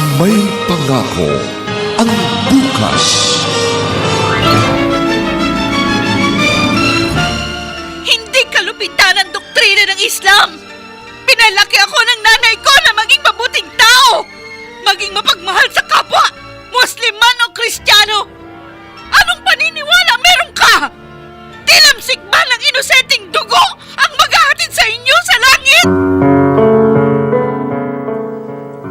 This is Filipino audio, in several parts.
May pangako ang bukas. Hindi kalupitan ang doktrina ng Islam. Pinalaki ako ng nanay ko na maging mabuting tao. Maging mapagmahal sa kapwa. Muslim man o Kristiyano. Anong paniniwala meron ka? Tilamsik ba ng inosenteng dugo ang maghahatid sa inyo sa langit?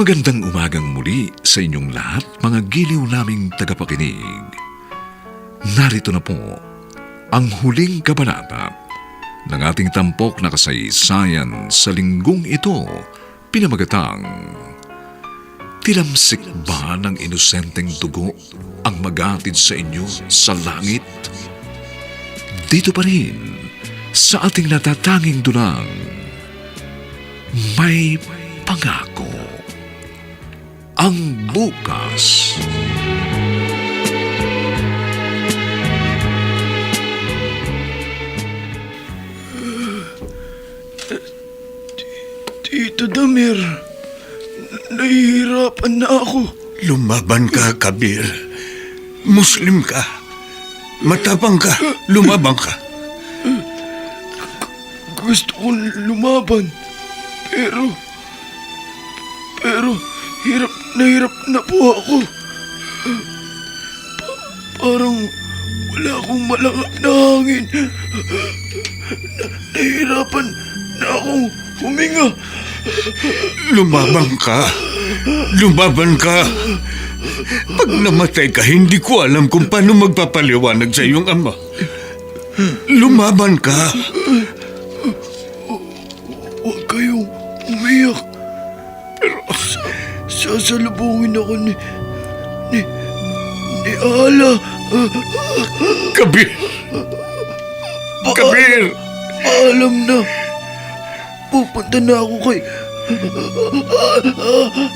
Magandang umagang muli sa inyong lahat, mga giliw naming tagapakinig. Narito na po ang huling kabanata ng ating tampok na kasaysayan sa linggong ito, pinamagatang Tilamsik ba ng inosenteng dugo ang magatid sa inyo sa langit? Dito pa rin, sa ating natatanging dulang, may pangako ang bukas. Tito Damir, nahihirapan na ako. Lumaban ka, Kabir. Muslim ka. Matapang ka. Lumabang ka. Gusto kong lumaban. Pero, pero, hirap na hirap na po ako. Pa- parang wala akong malangap na hangin. Na- nahihirapan na akong huminga. Lumabang ka. Lumaban ka. Pag namatay ka, hindi ko alam kung paano magpapaliwanag sa iyong ama. Lumaban ka. Sasalubungin ako ni... ni... ni Ala. Kabir. Kabir. Alam na. Pupunta na ako kay...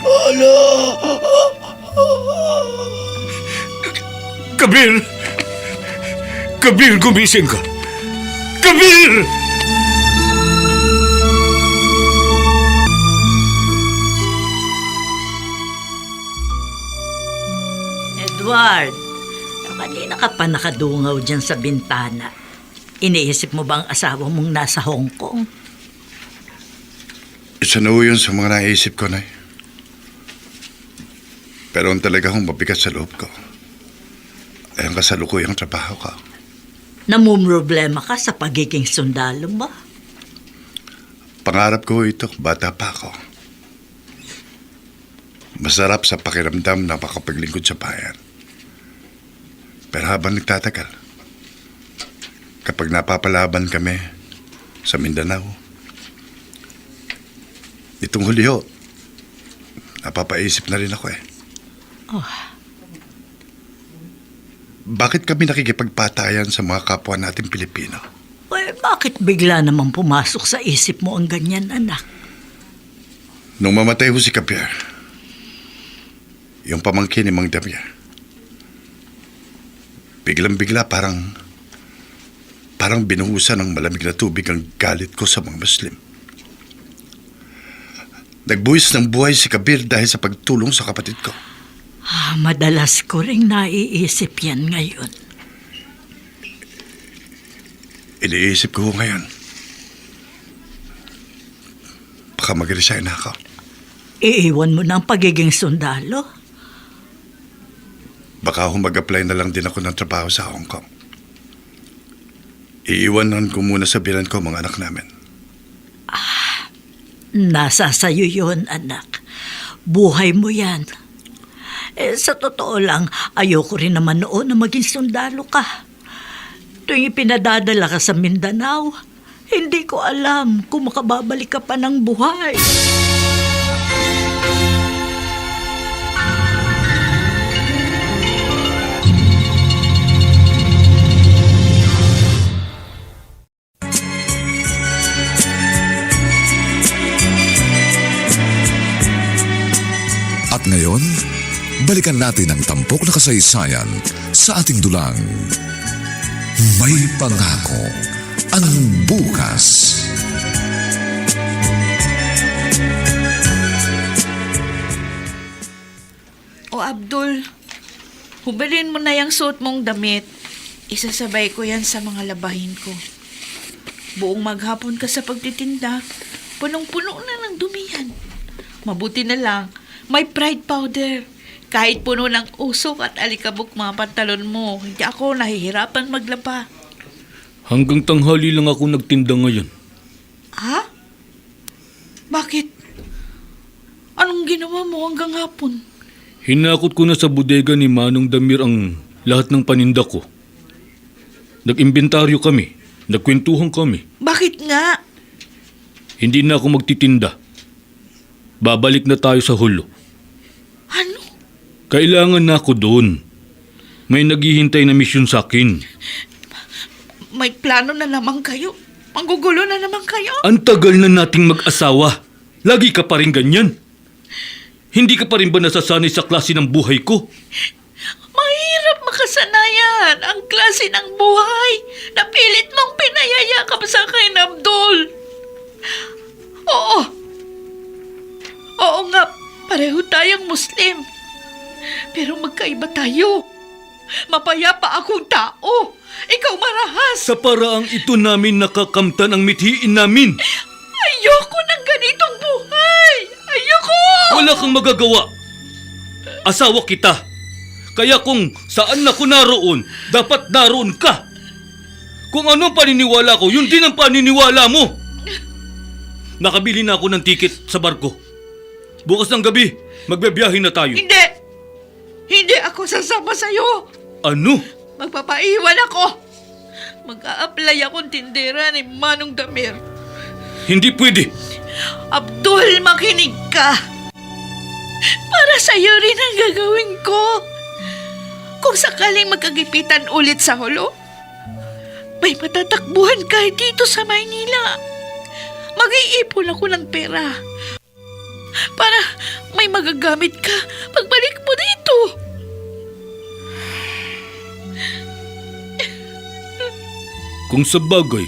Ala. Kabir. Kabir, gumising ka. Kabir! Edward, kanina ka pa nakadungaw dyan sa bintana. Iniisip mo ba ang asawa mong nasa Hong Kong? Isa na yun sa mga naisip ko, Nay. Pero ang talaga hong mabigat sa loob ko ay ang kasalukuyang trabaho ko. Namumroblema ka sa pagiging sundalo ba? Pangarap ko ito, bata pa ako. Masarap sa pakiramdam na makapaglingkod sa bayan. Pero habang nagtatagal, kapag napapalaban kami sa Mindanao, itong huli ho, napapaisip na rin ako eh. Bakit kami nakikipagpatayan sa mga kapwa natin Pilipino? Eh, bakit bigla naman pumasok sa isip mo ang ganyan, anak? Nung mamatay ho si Kapier, yung pamangkin ni Mang Damier, biglang-bigla parang, parang binuhusan ng malamig na tubig ang galit ko sa mga Muslim. Nagbuwis ng buhay si Kabir dahil sa pagtulong sa kapatid ko. Ah, madalas ko ring naiisip yan ngayon. Iniisip ko ngayon, baka mag-resign na ako. Iiwan mo ang pagiging sundalo? Baka ho mag-apply na lang din ako ng trabaho sa Hong Kong. Iiwanan ko muna sa bilan ko mga anak namin. Nasa sayo yun, anak. Buhay mo yan. Eh, sa totoo lang, ayoko rin naman noon na maging sundalo ka. Tuwing ipinadadala ka sa Mindanao, hindi ko alam kung makababalik ka pa ng buhay. Ngayon, balikan natin ang tampok na kasaysayan sa ating dulang. May pangako ang bukas. O Abdul, hubalin mo na yung suot mong damit. Isasabay ko yan sa mga labahin ko. Buong maghapon ka sa pagtitinda, punong-puno na ng dumi yan. Mabuti na lang, may pride powder. Kahit puno ng usok at alikabok mga pantalon mo, hindi ako nahihirapan maglaba. Hanggang tanghali lang ako nagtinda ngayon. Ha? Bakit? Anong ginawa mo hanggang hapon? Hinakot ko na sa bodega ni Manong Damir ang lahat ng paninda ko. Nag-imbentaryo kami. Nagkwentuhan kami. Bakit nga? Hindi na ako magtitinda. Babalik na tayo sa hulo. Kailangan na ako doon. May naghihintay na misyon sa akin. May plano na naman kayo. Manggugulo na naman kayo. Ang tagal na nating mag-asawa. Lagi ka pa rin ganyan. Hindi ka pa rin ba nasasanay sa klase ng buhay ko? Mahirap makasanayan ang klase ng buhay na pilit mong pinayayakap sa akin, Abdul. Oo. Oo nga, pareho tayong Muslim. Pero magkaiba tayo. Mapayapa akong tao. Ikaw marahas. Sa paraang ito namin nakakamtan ang mithiin namin. Ayoko ng ganitong buhay. Ayoko! Wala kang magagawa. Asawa kita. Kaya kung saan ako naroon, dapat naroon ka. Kung ano ang paniniwala ko, yun din ang paniniwala mo. Nakabili na ako ng tiket sa barko. Bukas ng gabi, magbebiyahe na tayo. Hindi! Hindi ako sasama sa'yo. Ano? Magpapaiwan ako. Mag-a-apply akong tindera ni Manong Damir. Hindi pwede. Abdul, makinig ka. Para sa'yo rin ang gagawin ko. Kung sakaling magkagipitan ulit sa hulo, may matatakbuhan ka dito sa Maynila. Mag-iipon ako ng pera. Para may magagamit ka pagbalik mo dito. Kung sa bagay,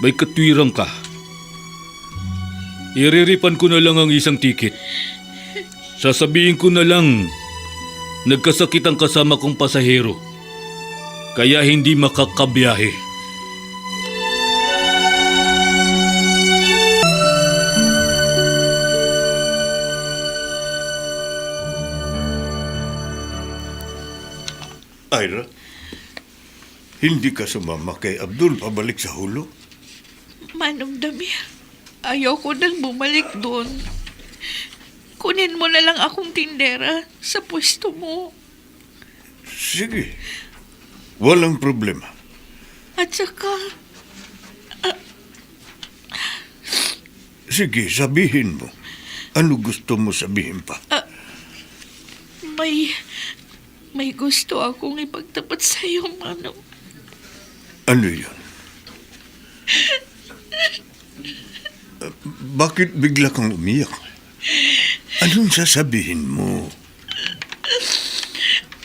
may katwirang ka. Iriripan ko na lang ang isang tiket. Sasabihin ko na lang, nagkasakit ang kasama kong pasahero. Kaya hindi makakabiyahe. Ira, hindi ka sumama kay Abdul pabalik sa hulo? Manong Damir, ayaw ko nang bumalik doon. Kunin mo na lang akong tindera sa pwesto mo. Sige. Walang problema. At saka, Sige, sabihin mo. Ano gusto mo sabihin pa? may... May gusto akong ipagtapat sa iyo, Manong. Ano yun? Bakit bigla kang umiyak? Anong sasabihin mo?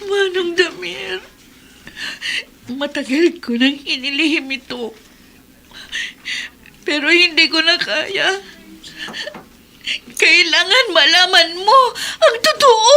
Manong Damir, matagal ko nang inilihim ito. Pero hindi ko na kaya. Kailangan malaman mo ang totoo.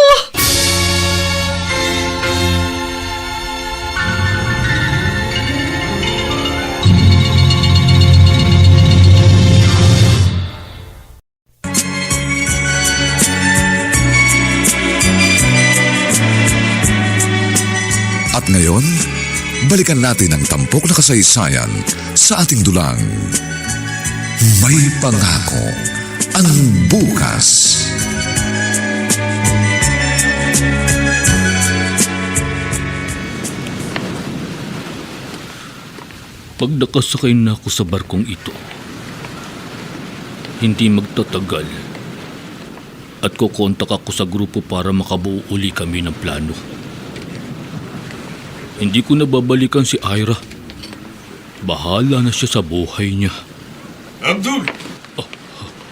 Balikan natin ang tampok na kasaysayan sa ating dulang. May pangako ang bukas. Pag nakasakay na ako sa barkong ito, hindi magtatagal at kukontak ako sa grupo para makabuo uli kami ng plano. Hindi ko nababalikan si Ira. Bahala na siya sa buhay niya. Abdul!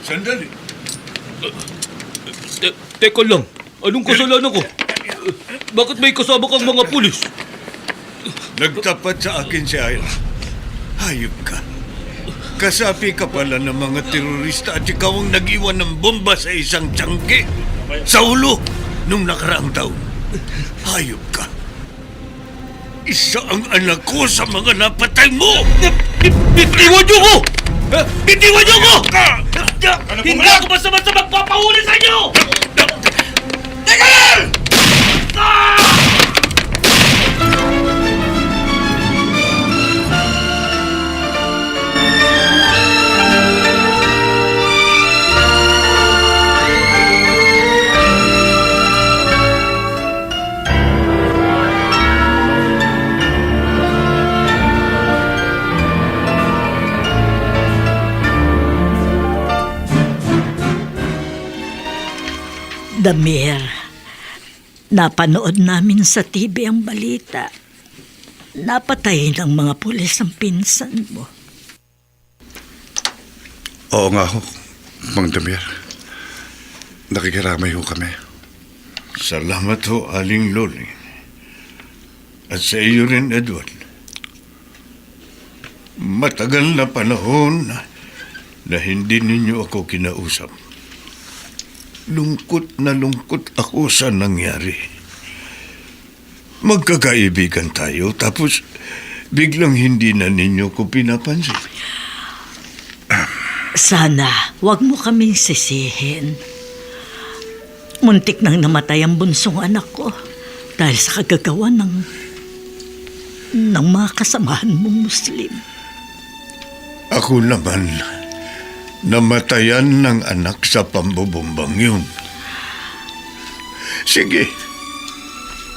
Sandali. Te- teka lang, anong kasalanan ko? Bakit may kasama kang mga pulis? Nagtapat sa akin si Ira. Hayop ka. Kasapi ka pala ng mga terorista at ikaw ang nag-iwan ng bomba sa isang tiyangke. Sa ulo nung nakaraang taon. Hayop ka. Isa ang anak ko sa mga napatay mo! Bitiwan niyo ko! Bitiwan niyo ko! Hindi ako basta-basta magpapahuli sa inyo! Damir, napanood namin sa TV ang balita. Napatay ng mga pulis ang pinsan mo. Oo nga ho, Mang Damir. Nakikiramay ho kami. Salamat ho, Aling Loli. At sa iyo rin, Edward. Matagal na panahon na hindi ninyo ako kinausap. Lungkot na lungkot ako sa nangyari. Magkakaibigan tayo, tapos biglang hindi na ninyo ko pinapansin. Sana, wag mo kaming sisihin. Muntik nang namatay ang bunsong anak ko dahil sa kagagawa ng ng mga kasamahan mong Muslim. Ako naman, namatayan ng anak sa pambubumbang yun. Sige,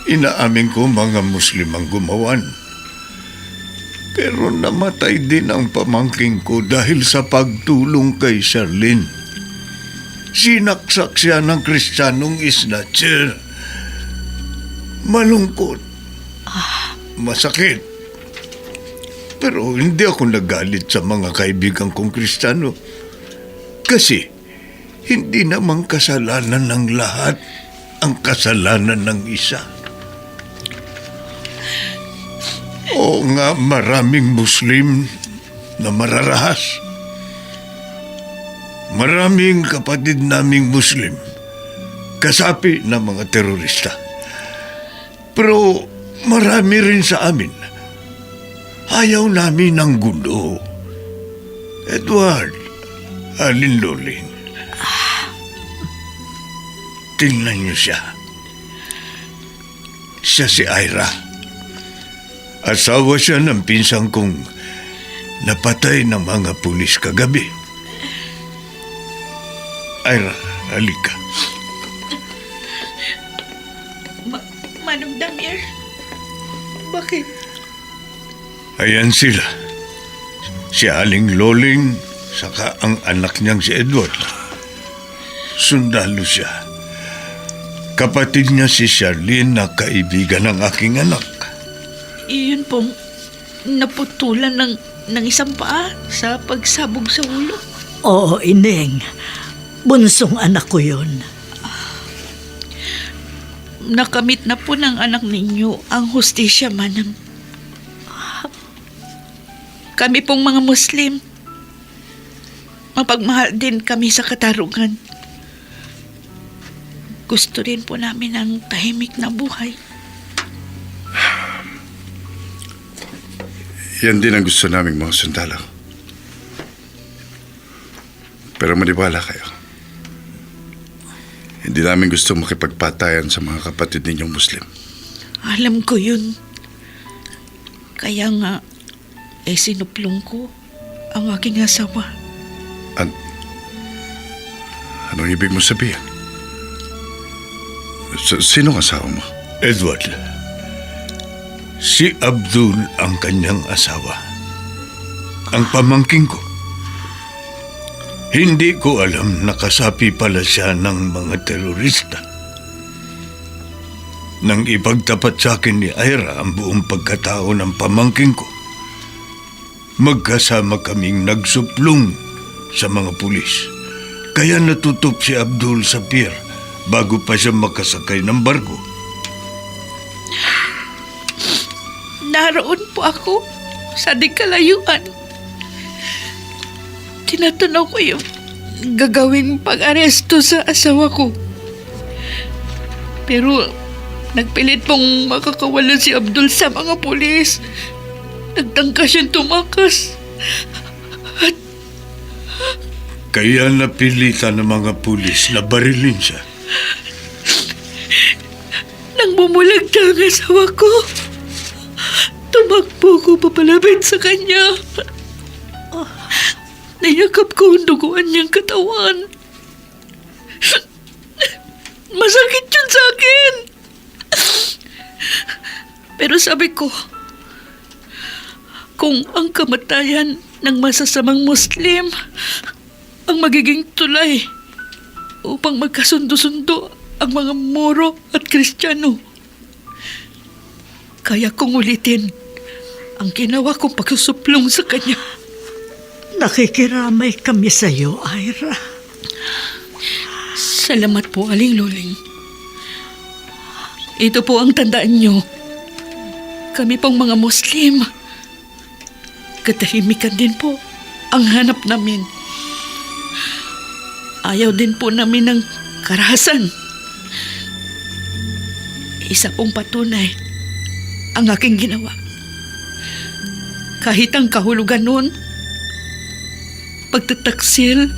inaamin ko mga Muslim ang gumawan. Pero namatay din ang pamangking ko dahil sa pagtulong kay Charlene. Sinaksak siya ng kristyanong isnatcher. Malungkot. Masakit. Pero hindi ako nagalit sa mga kaibigan kong kristyano. Kasi hindi naman kasalanan ng lahat ang kasalanan ng isa. Oo nga, maraming Muslim na mararahas. Maraming kapatid naming Muslim kasapi ng mga terorista. Pero marami rin sa amin. Ayaw namin ng gulo. Edward, Alin Loling. Tingnan niyo siya. Siya si Ira. Asawa siya ng pinsang kong napatay ng mga pulis kagabi. Ira, halika. Ma- Manong Damir, bakit? Ayan sila. Si Aling Loling, saka ang anak niyang si Edward. Sundalo siya. Kapatid niya si Charlene na kaibigan ng aking anak. Iyon pong naputulan ng, ng isang paa sa pagsabog sa ulo. Oo, Ineng. Bunsong anak ko yun. Nakamit na po ng anak ninyo ang hustisya, Manang. Kami pong mga Muslim, mapagmahal din kami sa katarungan. Gusto rin po namin ang tahimik na buhay. Yan din ang gusto naming mga sundalo. Pero maniwala kayo. Hindi namin gusto makipagpatayan sa mga kapatid ninyong Muslim. Alam ko yun. Kaya nga, eh sinuplong ko ang aking asawa. An Anong ibig mo sabihin? S- sino ang asawa mo? Edward, si Abdul ang kanyang asawa. Ang pamangking ko. Hindi ko alam nakasapi pala siya ng mga terorista. Nang ipagtapat sa akin ni Ira ang buong pagkatao ng pamangking ko, magkasama kaming nagsuplong sa mga pulis. Kaya natutup si Abdul sa pier bago pa siya makasakay ng barko. Naroon po ako sa di kalayuan. Tinatanaw ko yung gagawing pag-aresto sa asawa ko. Pero nagpilit pong makakawala si Abdul sa mga pulis. Nagtangka siyang tumakas. Kaya napilitan ng mga pulis na barilin siya. Nang bumulag na ang asawa ko, tumakbo ko papalapit sa kanya. Nayakap ko ang duguan niyang katawan. Masakit yun sa akin. Pero sabi ko, kung ang kamatayan ng masasamang Muslim ang magiging tulay upang magkasundo-sundo ang mga Moro at Kristiyano. Kaya kong ulitin ang ginawa kong pagsusuplong sa kanya. Nakikiramay kami sa iyo, Ira. Salamat po, Aling Luling. Ito po ang tandaan nyo. Kami pong mga Muslim. Katahimikan din po ang hanap namin. Ayaw din po namin ng karahasan. Isa pong patunay ang aking ginawa. Kahit ang kahulugan noon, pagtataksil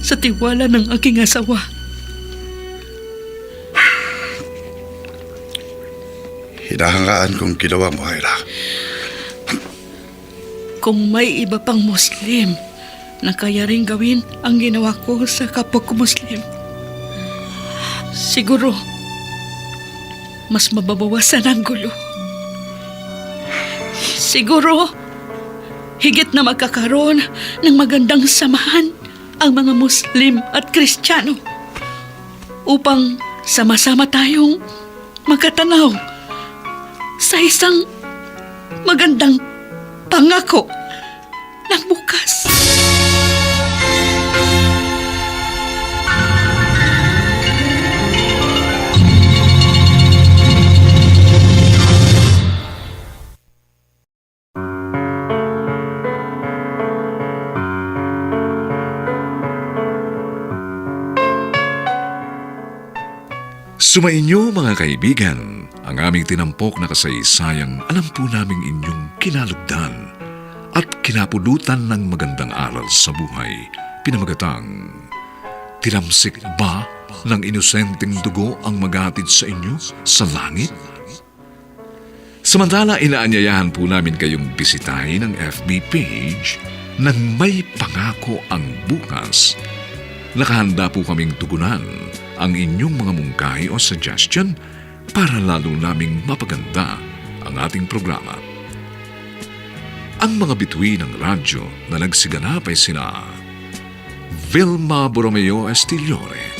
sa tiwala ng aking asawa. Hinahangaan kong ginawa mo, Ira. Kung may iba pang Muslim na kaya rin gawin ang ginawa ko sa kapwa ko Muslim, siguro mas mababawasan ang gulo. Siguro, higit na magkakaroon ng magandang samahan ang mga Muslim at Kristiyano upang sama-sama tayong magkatanaw sa isang magandang pangako ng bukas. Sumainyo mga kaibigan, ang aming tinampok na kasaysayang alam po naming inyong kinalugdan at kinapulutan ng magandang aral sa buhay. Pinamagatang, tilamsik ba ng inosenteng dugo ang maghatid sa inyo sa langit? Samantala, inaanyayahan po namin kayong bisitahin ang FB page ng May Pangako ang Bukas. Nakahanda po kaming tugunan ang inyong mga mungkahi o suggestion para lalo naming mapaganda ang ating programa. Ang mga bituin ng radyo na nagsiganap ay sina Vilma Borromeo Estillore,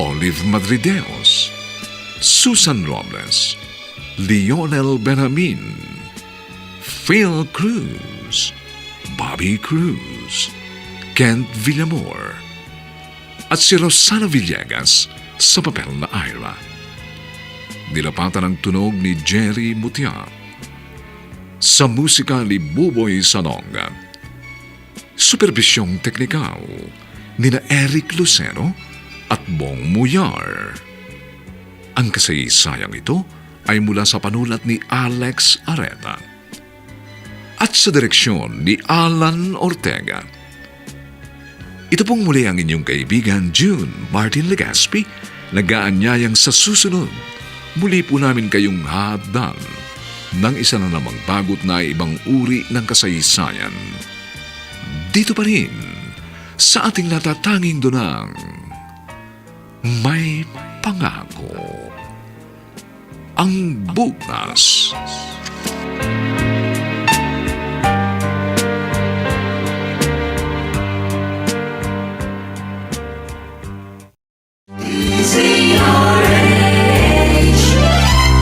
Olive Madrideos, Susan Robles, Lionel Benjamin, Phil Cruz, Bobby Cruz, Kent Villamor, at si Rosana Villegas sa papel na Ira. Nilapatan ang tunog ni Jerry Mutia. Sa musika ni Buboy Salonga. Supervisyong teknikal ni na Eric Lucero at Bong Muyar. Ang kasaysayang ito ay mula sa panulat ni Alex Areta at sa direksyon ni Alan Ortega. Ito pong muli ang inyong kaibigan June Martin Legaspi nag-aanyayang sa susunod. Muli po namin kayong hadan ng isa na namang bagot na ibang uri ng kasaysayan. Dito pa rin sa ating natatanging dunang may pangako ang bukas.